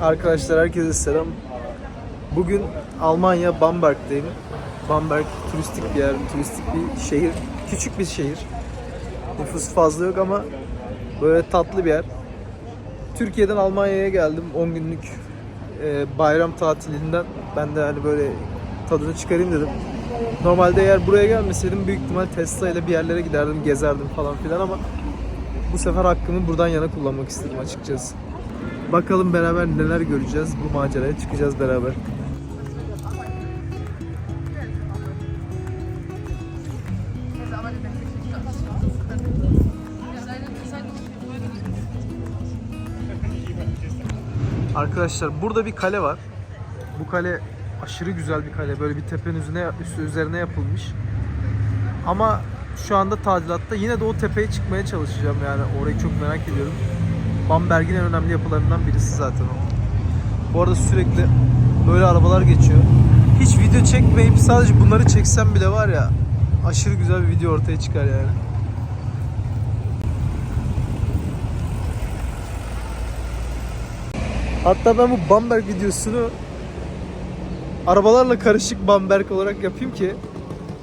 Arkadaşlar herkese selam. Bugün Almanya Bamberg'deyim. Bamberg turistik bir yer, turistik bir şehir. Küçük bir şehir. Nüfus fazla yok ama böyle tatlı bir yer. Türkiye'den Almanya'ya geldim 10 günlük e, bayram tatilinden. Ben de hani böyle tadını çıkarayım dedim. Normalde eğer buraya gelmeseydim büyük ihtimal Tesla ile bir yerlere giderdim, gezerdim falan filan ama bu sefer hakkımı buradan yana kullanmak istedim açıkçası. Bakalım beraber neler göreceğiz. Bu maceraya çıkacağız beraber. Arkadaşlar burada bir kale var. Bu kale aşırı güzel bir kale. Böyle bir tepenin üzerine, üstü üzerine yapılmış. Ama şu anda tadilatta. Yine de o tepeye çıkmaya çalışacağım yani. Orayı çok merak ediyorum. Bamberg'in en önemli yapılarından birisi zaten o. Bu arada sürekli böyle arabalar geçiyor. Hiç video çekmeyip sadece bunları çeksem bile var ya aşırı güzel bir video ortaya çıkar yani. Hatta ben bu Bamberg videosunu arabalarla karışık Bamberg olarak yapayım ki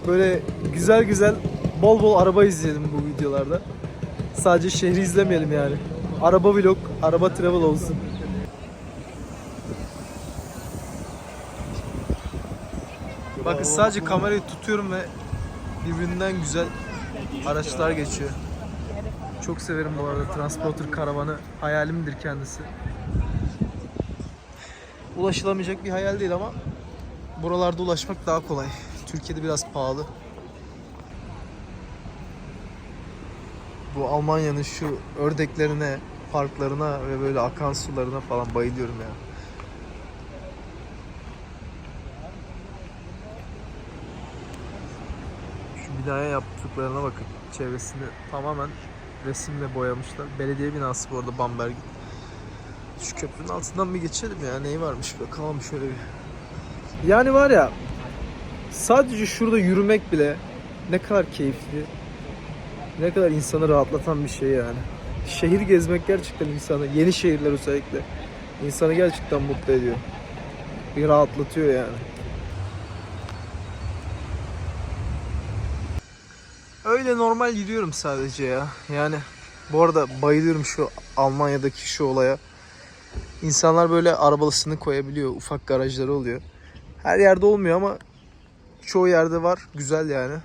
böyle güzel güzel bol bol araba izleyelim bu videolarda. Sadece şehri izlemeyelim yani. Araba vlog, araba travel olsun. Bakın sadece kamerayı tutuyorum ve birbirinden güzel araçlar geçiyor. Çok severim bu arada Transporter karavanı. Hayalimdir kendisi. Ulaşılamayacak bir hayal değil ama buralarda ulaşmak daha kolay. Türkiye'de biraz pahalı. Bu Almanya'nın şu ördeklerine, parklarına ve böyle akan sularına falan bayılıyorum ya. Şu binaya yaptıklarına bakın. Çevresini tamamen resimle boyamışlar. Belediye binası bu arada Bamberg'in. Şu köprünün altından bir geçelim ya. Neyi varmış bakalım şöyle bir. Yani var ya sadece şurada yürümek bile ne kadar keyifli. Ne kadar insanı rahatlatan bir şey yani. Şehir gezmek gerçekten insanı, yeni şehirler özellikle insanı gerçekten mutlu ediyor. Bir rahatlatıyor yani. Öyle normal yürüyorum sadece ya. Yani bu arada bayılıyorum şu Almanya'daki şu olaya. İnsanlar böyle arabalısını koyabiliyor. Ufak garajları oluyor. Her yerde olmuyor ama çoğu yerde var. Güzel yani.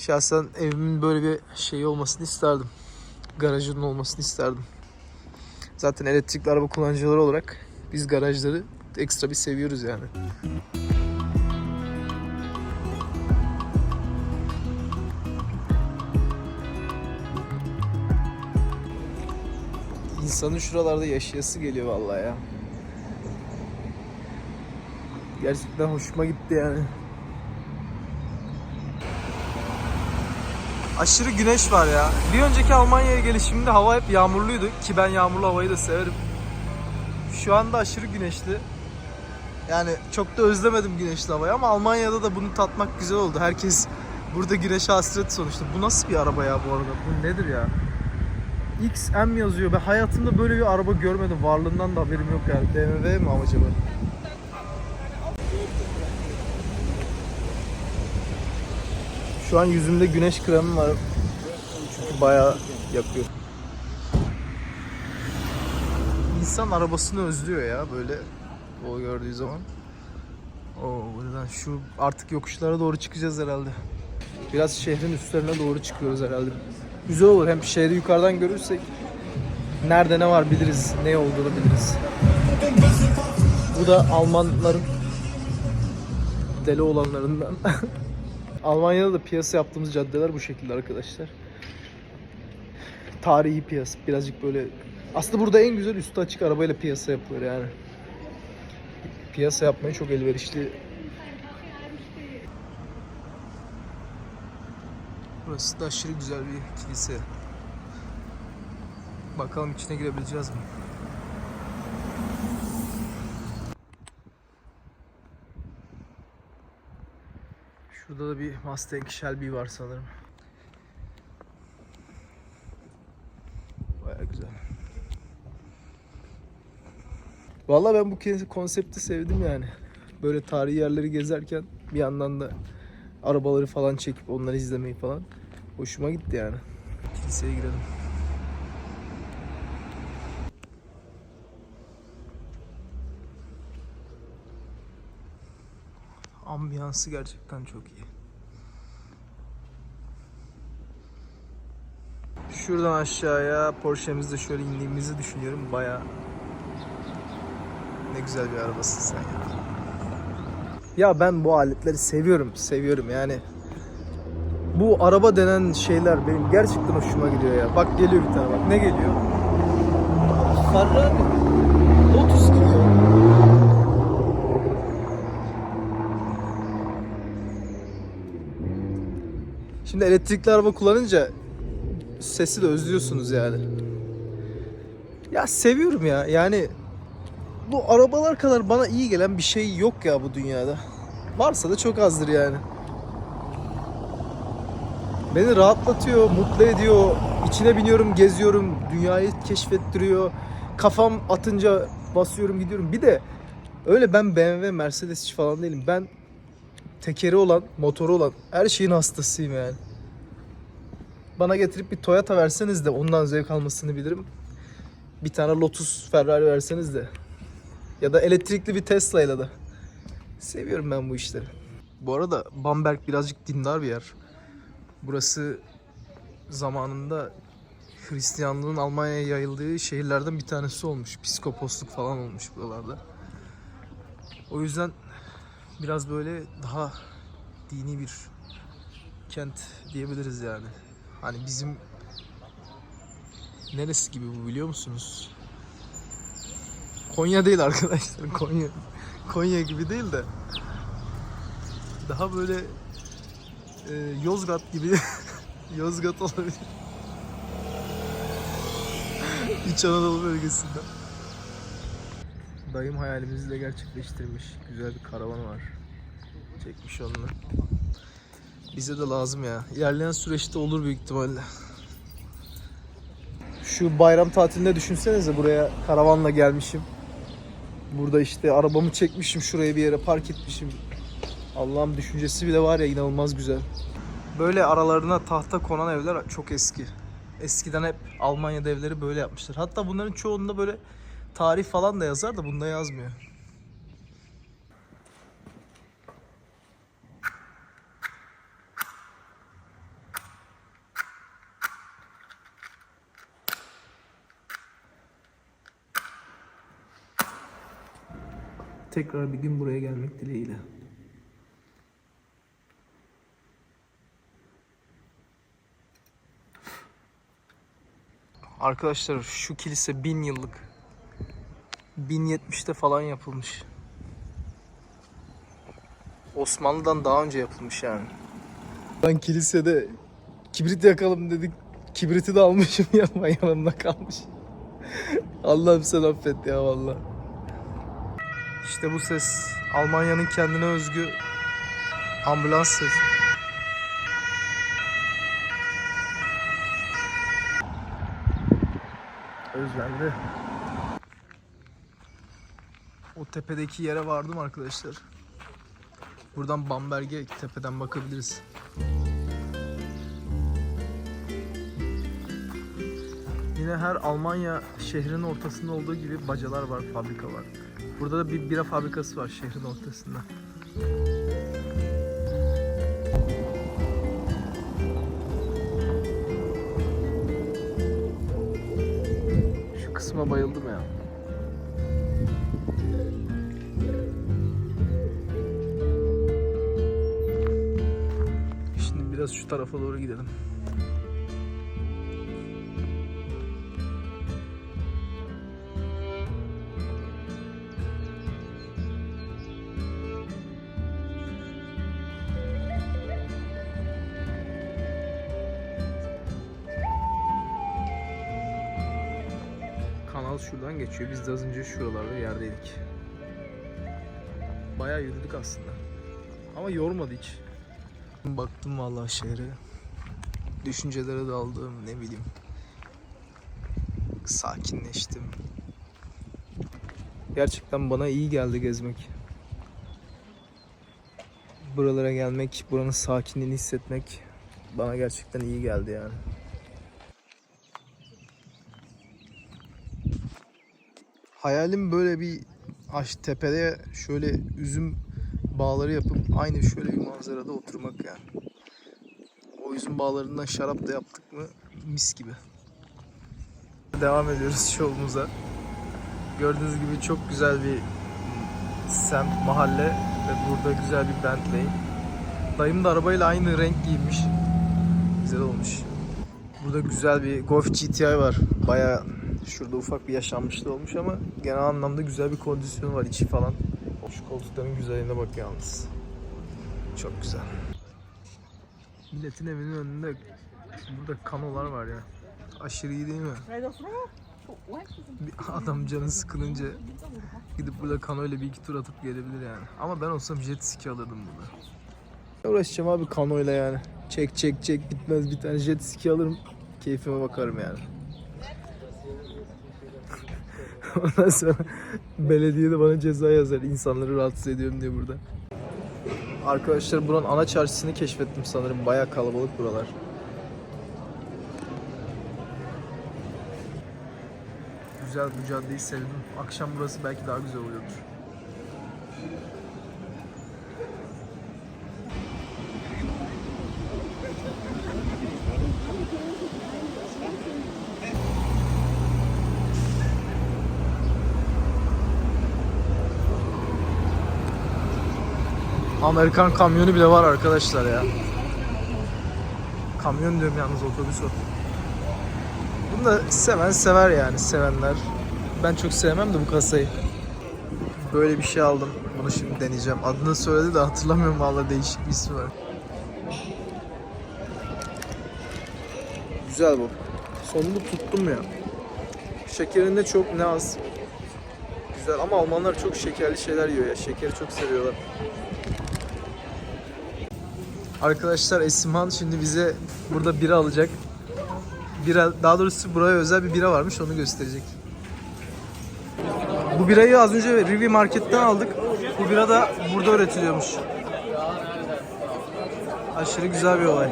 Şahsen evimin böyle bir şey olmasını isterdim. Garajının olmasını isterdim. Zaten elektrikli araba kullanıcıları olarak biz garajları ekstra bir seviyoruz yani. İnsanın şuralarda yaşayası geliyor vallahi ya. Gerçekten hoşuma gitti yani. Aşırı güneş var ya. Bir önceki Almanya'ya gelişimde hava hep yağmurluydu ki ben yağmurlu havayı da severim. Şu anda aşırı güneşli. Yani çok da özlemedim güneşli havayı ama Almanya'da da bunu tatmak güzel oldu. Herkes burada güneşe hasret sonuçta. Bu nasıl bir araba ya bu arada? Bu nedir ya? XM yazıyor. Ben hayatımda böyle bir araba görmedim. Varlığından da haberim yok yani. BMW mi acaba? Şu an yüzümde güneş kremi var. Çünkü bayağı yakıyor. İnsan arabasını özlüyor ya böyle o gördüğü zaman. O buradan şu artık yokuşlara doğru çıkacağız herhalde. Biraz şehrin üstlerine doğru çıkıyoruz herhalde. Güzel olur hem şehri yukarıdan görürsek nerede ne var biliriz, ne olduğunu biliriz. Bu da Almanların deli olanlarından. Almanya'da da piyasa yaptığımız caddeler bu şekilde arkadaşlar. Tarihi piyasa. Birazcık böyle... Aslında burada en güzel üstü açık arabayla piyasa yapılır yani. Piyasa yapmaya çok elverişli. Burası da aşırı güzel bir kilise. Bakalım içine girebileceğiz mi? Şurada da bir Mustang Shelby var sanırım. Baya güzel. Vallahi ben bu konsepti sevdim yani. Böyle tarihi yerleri gezerken bir yandan da arabaları falan çekip onları izlemeyi falan hoşuma gitti yani. Kiliseye girelim. Ambiyansı gerçekten çok iyi. Şuradan aşağıya Porsche'mizde şöyle indiğimizi düşünüyorum. Baya ne güzel bir arabasın sen ya. Ya ben bu aletleri seviyorum, seviyorum yani. Bu araba denen şeyler benim gerçekten hoşuma gidiyor ya. Bak geliyor bir tane bak. Ne geliyor? Ferrari. Lotus gidiyor. Şimdi elektrikli araba kullanınca sesi de özlüyorsunuz yani. Ya seviyorum ya. Yani bu arabalar kadar bana iyi gelen bir şey yok ya bu dünyada. Varsa da çok azdır yani. Beni rahatlatıyor, mutlu ediyor. İçine biniyorum, geziyorum, dünyayı keşfettiriyor. Kafam atınca basıyorum, gidiyorum. Bir de öyle ben BMW, Mercedesçi falan değilim. Ben tekeri olan, motoru olan her şeyin hastasıyım yani. Bana getirip bir Toyota verseniz de ondan zevk almasını bilirim. Bir tane Lotus Ferrari verseniz de. Ya da elektrikli bir Tesla ile de. Seviyorum ben bu işleri. Bu arada Bamberg birazcık dindar bir yer. Burası zamanında Hristiyanlığın Almanya'ya yayıldığı şehirlerden bir tanesi olmuş. Psikoposluk falan olmuş buralarda. O yüzden biraz böyle daha dini bir kent diyebiliriz yani. Hani bizim neresi gibi bu biliyor musunuz? Konya değil arkadaşlar. Konya Konya gibi değil de daha böyle e, Yozgat gibi Yozgat olabilir. İç Anadolu bölgesinde. Dayım hayalimizi de gerçekleştirmiş. Güzel bir karavan var. Çekmiş onunla. Bize de lazım ya. İlerleyen süreçte olur büyük ihtimalle. Şu bayram tatilinde düşünsenize buraya karavanla gelmişim. Burada işte arabamı çekmişim şuraya bir yere park etmişim. Allah'ım düşüncesi bile var ya inanılmaz güzel. Böyle aralarına tahta konan evler çok eski. Eskiden hep Almanya'da evleri böyle yapmışlar. Hatta bunların çoğunda böyle tarih falan da yazar da bunda yazmıyor. Tekrar bir gün buraya gelmek dileğiyle. Arkadaşlar şu kilise bin yıllık. 1070'te falan yapılmış. Osmanlı'dan daha önce yapılmış yani. Ben kilisede kibrit yakalım dedik. Kibriti de almışım yanıma yanımda kalmış. Allah'ım sen affet ya vallahi. İşte bu ses Almanya'nın kendine özgü ambulans sesi. Özlendi. O tepedeki yere vardım arkadaşlar. Buradan Bamberg'e tepeden bakabiliriz. Yine her Almanya şehrinin ortasında olduğu gibi bacalar var, fabrika var. Burada da bir bira fabrikası var şehrin ortasında. Şu kısma bayıldım ya. Şimdi biraz şu tarafa doğru gidelim. Kanal şuradan geçiyor. Biz de az önce şuralarda yerdeydik. Bayağı yürüdük aslında. Ama yormadı hiç. Baktım vallahi şehre. Düşüncelere daldım ne bileyim. Sakinleştim. Gerçekten bana iyi geldi gezmek. Buralara gelmek, buranın sakinliğini hissetmek bana gerçekten iyi geldi yani. Hayalim böyle bir aş tepede şöyle üzüm bağları yapıp aynı şöyle bir manzarada oturmak yani. O üzüm bağlarından şarap da yaptık mı mis gibi. Devam ediyoruz yolumuza. Gördüğünüz gibi çok güzel bir semt, mahalle ve burada güzel bir Bentley. Dayım da arabayla aynı renk giymiş. Güzel olmuş. Burada güzel bir Golf GTI var. Baya şurada ufak bir yaşanmışlığı olmuş ama genel anlamda güzel bir kondisyonu var içi falan. Şu koltukların güzelliğine bak yalnız. Çok güzel. Milletin evinin önünde burada kanolar var ya. Aşırı iyi değil mi? Bir adam canı sıkılınca gidip burada kanoyla bir iki tur atıp gelebilir yani. Ama ben olsam jet ski alırdım burada. Ne uğraşacağım abi kanoyla yani. Çek çek çek bitmez bir tane jet ski alırım. Keyfime bakarım yani. Ondan sonra belediye de bana ceza yazar. insanları rahatsız ediyorum diye burada. Arkadaşlar buranın ana çarşısını keşfettim sanırım. Baya kalabalık buralar. Güzel bu caddeyi sevdim. Akşam burası belki daha güzel oluyordur. Amerikan kamyonu bile var arkadaşlar ya. Kamyon diyorum yalnız otobüs o. Bunu da seven sever yani sevenler. Ben çok sevmem de bu kasayı. Böyle bir şey aldım. Bunu şimdi deneyeceğim. Adını söyledi de hatırlamıyorum valla değişik bir ismi var. Güzel bu. Sonunu tuttum ya. Şekerinde çok ne az. Güzel ama Almanlar çok şekerli şeyler yiyor ya. Şekeri çok seviyorlar. Arkadaşlar Esimhan şimdi bize burada bira alacak. Bira, daha doğrusu buraya özel bir bira varmış onu gösterecek. Bu birayı az önce Rivi Market'ten aldık. Bu bira da burada üretiliyormuş. Aşırı güzel bir olay.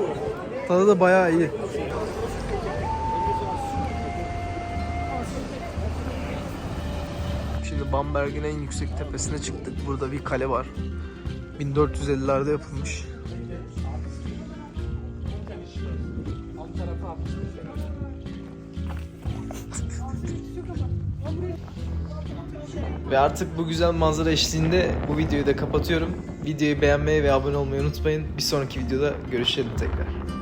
Tadı da bayağı iyi. Şimdi Bamberg'in en yüksek tepesine çıktık. Burada bir kale var. 1450'lerde yapılmış. Ve artık bu güzel manzara eşliğinde bu videoyu da kapatıyorum. Videoyu beğenmeyi ve abone olmayı unutmayın. Bir sonraki videoda görüşelim tekrar.